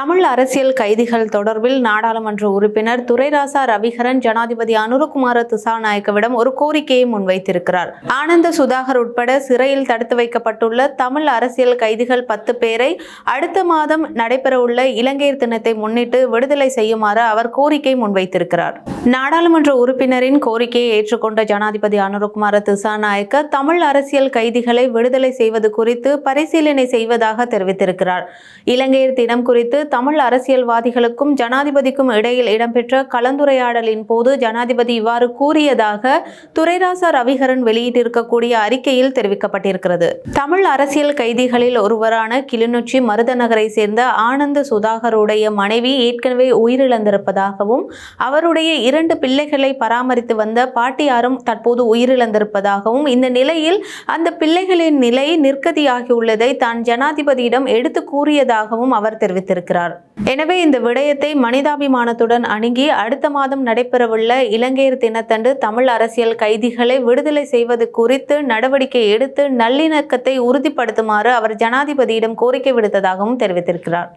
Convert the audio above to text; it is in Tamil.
தமிழ் அரசியல் கைதிகள் தொடர்பில் நாடாளுமன்ற உறுப்பினர் துரைராசா ரவிகரன் ஜனாதிபதி அனுரகுமார திசாநாயக்கவிடம் ஒரு கோரிக்கையை முன்வைத்திருக்கிறார். ஆனந்த சுதாகர் உட்பட சிறையில் தடுத்து வைக்கப்பட்டுள்ள தமிழ் அரசியல் கைதிகள் பத்து பேரை அடுத்த மாதம் நடைபெறவுள்ள இலங்கை தினத்தை முன்னிட்டு விடுதலை செய்யுமாறு அவர் கோரிக்கை முன்வைத்திருக்கிறார். நாடாளுமன்ற உறுப்பினரின் கோரிக்கையை ஏற்றுக்கொண்ட ஜனாதிபதி அனுரகுமார திசாநாயக்க தமிழ் அரசியல் கைதிகளை விடுதலை செய்வது குறித்து பரிசீலனை செய்வதாக தெரிவித்திருக்கிறார். இலங்கையர் தினம் குறித்து தமிழ் அரசியல்வாதிகளுக்கும் ஜனாதிபதிக்கும் இடையில் இடம்பெற்ற கலந்துரையாடலின் போது ஜனாதிபதி இவ்வாறு கூறியதாக துரைராசா ரவிகரன் வெளியிட்டிருக்கக்கூடிய அறிக்கையில் தெரிவிக்கப்பட்டிருக்கிறது. தமிழ் அரசியல் கைதிகளில் ஒருவரான கிளிநொச்சி மருதநகரை சேர்ந்த ஆனந்த சுதாகருடைய மனைவி ஏற்கனவே உயிரிழந்திருப்பதாகவும் அவருடைய இரண்டு பிள்ளைகளை பராமரித்து வந்த பாட்டியாரும் தற்போது உயிரிழந்திருப்பதாகவும் இந்த நிலையில் அந்த பிள்ளைகளின் நிலை நிற்கதியாகியுள்ளதை தான் ஜனாதிபதியிடம் எடுத்து கூறியதாகவும் அவர் தெரிவித்திருக்கிறார். எனவே இந்த விடயத்தை மனிதாபிமானத்துடன் அணுகி அடுத்த மாதம் நடைபெறவுள்ள இலங்கையர் தினத்தன்று தமிழ் அரசியல் கைதிகளை விடுதலை செய்வது குறித்து நடவடிக்கை எடுத்து நல்லிணக்கத்தை உறுதிப்படுத்துமாறு அவர் ஜனாதிபதியிடம் கோரிக்கை விடுத்ததாகவும் தெரிவித்திருக்கிறார்.